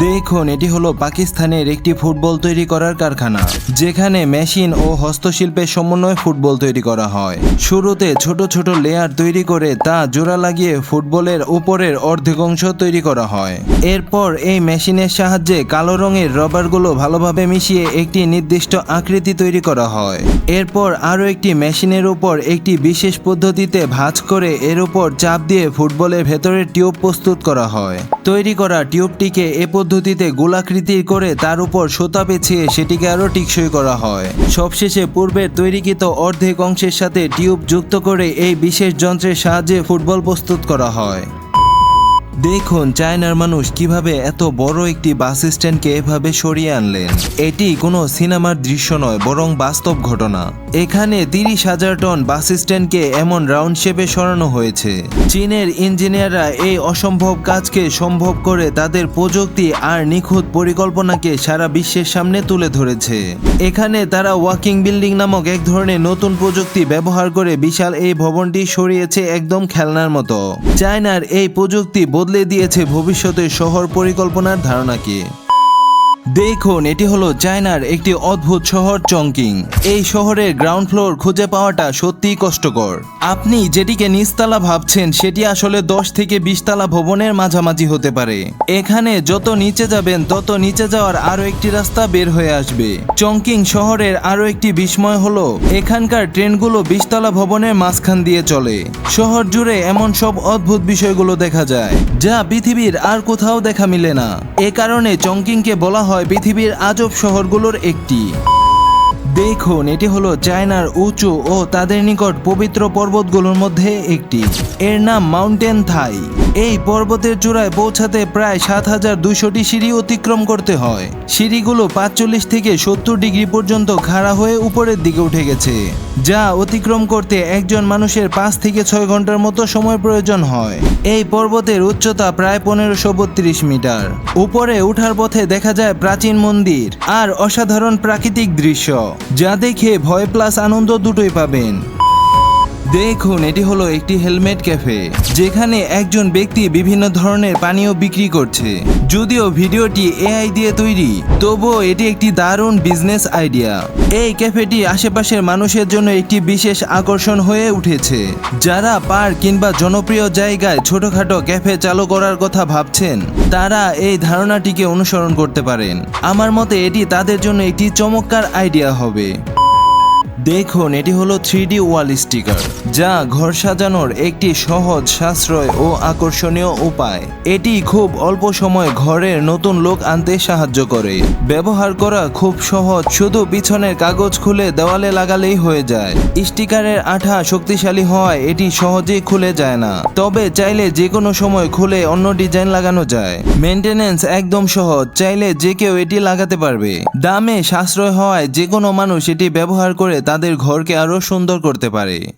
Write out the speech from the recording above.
দেখুন, এটি হলো পাকিস্তানের একটি ফুটবল তৈরি করার কারখানা, যেখানে মেশিন ও হস্তশিল্পের সমন্বয়ে ফুটবল তৈরি করা হয়। শুরুতে ছোট ছোট লেয়ার তৈরি করে তা জোড়া লাগিয়ে ফুটবলের উপরের অর্ধেক অংশ তৈরি করা হয়। এরপর এই মেশিনের সাহায্যে কালো রঙের রবারগুলো ভালোভাবে মিশিয়ে একটি নির্দিষ্ট আকৃতি তৈরি করা হয়। এরপর আরও একটি মেশিনের উপর একটি বিশেষ পদ্ধতিতে ভাঁজ করে এর উপর চাপ দিয়ে ফুটবলের ভেতরের টিউব প্রস্তুত করা হয়। তৈরি করা টিউবটিকে এ পদ্ধতিতে গোলাকৃতির করে তার উপর সোতা পেঁচিয়ে সেটিকে আরও টিকসই করা হয়। সবশেষে পূর্বের তৈরিকৃত অর্ধেক অংশের সাথে টিউব যুক্ত করে এই বিশেষ যন্ত্রের সাহায্যে ফুটবল প্রস্তুত করা হয়। দেখুন, চায়নার মানুষ কীভাবে এত বড় একটি বাস স্ট্যান্ডকে এভাবে সরিয়ে আনলেন। এটি কোনো সিনেমার দৃশ্য নয়, বরং বাস্তব ঘটনা। এখানে তিরিশ হাজার টন বাস স্ট্যান্ডকে এমন রাউন্ড শেপে সরানো হয়েছে। চীনের ইঞ্জিনিয়াররা এই অসম্ভব কাজকে সম্ভব করে তাদের প্রযুক্তি আর নিখুঁত পরিকল্পনাকে সারা বিশ্বের সামনে তুলে ধরেছে। এখানে তারা ওয়াকিং বিল্ডিং নামক এক ধরনের নতুন প্রযুক্তি ব্যবহার করে বিশাল এই ভবনটি সরিয়েছে একদম খেলনার মতো। চায়নার এই প্রযুক্তি বদলে দিয়েছে ভবিষ্যতে শহর পরিকল্পনার ধারণাকে। দেখুন, এটি হলো চায়নার একটি অদ্ভুত শহর চংকিং। এই শহরের গ্রাউন্ড ফ্লোর খুঁজে পাওয়াটা সত্যিই কষ্টকর। আপনি যেটিকে নিচতলা ভাবছেন, সেটি আসলে দশ থেকে বিশতলা ভবনের মাঝামাঝি হতে পারে। এখানে যত নিচে যাবেন, তত নিচে যাওয়ার আরও একটি রাস্তা বের হয়ে আসবে। চংকিং শহরের আরও একটি বিস্ময় হলো, এখানকার ট্রেনগুলো বিশতলা ভবনের মাঝখান দিয়ে চলে। শহর জুড়ে এমন সব অদ্ভুত বিষয়গুলো দেখা যায়, যা পৃথিবীর আর কোথাও দেখা মিলে না। এ কারণে চংকিংকে বলা হয় পৃথিবীর আজব শহরগুলোর একটি। দেখুন, এটি হলো চায়নার উঁচু ও তাদের নিকট পবিত্র পর্বতগুলোর মধ্যে একটি। এর নাম মাউন্টেন থাই। এই পর্বতের চূড়ায় পৌঁছাতে প্রায় সাত হাজার দুইশোটি সিঁড়ি অতিক্রম করতে হয়। সিঁড়িগুলো পাঁচচল্লিশ থেকে সত্তর ডিগ্রি পর্যন্ত খাড়া হয়ে উপরের দিকে উঠে গেছে, যা অতিক্রম করতে একজন মানুষের পাঁচ থেকে ছয় ঘণ্টার মতো সময় প্রয়োজন হয়। এই পর্বতের উচ্চতা প্রায় পনেরোশো বত্রিশ মিটার। উপরে ওঠার পথে দেখা যায় প্রাচীন মন্দির আর অসাধারণ প্রাকৃতিক দৃশ্য, যা দেখে ভয় প্লাস আনন্দ দুটোই পাবেন। দেখুন, এটি হলো একটি হেলমেট ক্যাফে, যেখানে একজন ব্যক্তি বিভিন্ন ধরনের পানীয় বিক্রি করছে। যদিও ভিডিওটি এআই দিয়ে তৈরি, তবুও এটি একটি দারুণ বিজনেস আইডিয়া। এই ক্যাফেটি আশেপাশের মানুষের জন্য একটি বিশেষ আকর্ষণ হয়ে উঠেছে। যারা পার্ক কিংবা জনপ্রিয় জায়গায় ছোটখাটো ক্যাফে চালু করার কথা ভাবছেন, তারা এই ধারণাটিকে অনুসরণ করতে পারেন। আমার মতে এটি তাদের জন্য একটি চমৎকার আইডিয়া হবে। দেখুন, এটি হলো থ্রি ওয়াল স্টিকার, যা ঘর সাজানোর একটি সহজ, সাশ্রয় ও আকর্ষণীয় উপায়। এটি খুব অল্প সময় ঘরের নতুন লোক আনতে সাহায্য করে। ব্যবহার করা খুব সহজ, শুধু পিছনের কাগজ খুলে দেওয়ালে লাগালেই হয়ে যায়। স্টিকারের আঠা শক্তিশালী হওয়ায় এটি সহজেই খুলে যায় না, তবে চাইলে যে কোনো সময় খুলে অন্য ডিজাইন লাগানো যায়। মেনটেনেন্স একদম সহজ, চাইলে যে কেউ এটি লাগাতে পারবে। দামে সাশ্রয় হওয়ায় যে কোনো মানুষ এটি ব্যবহার করে তাদের ঘরকে আরও সুন্দর করতে পারে।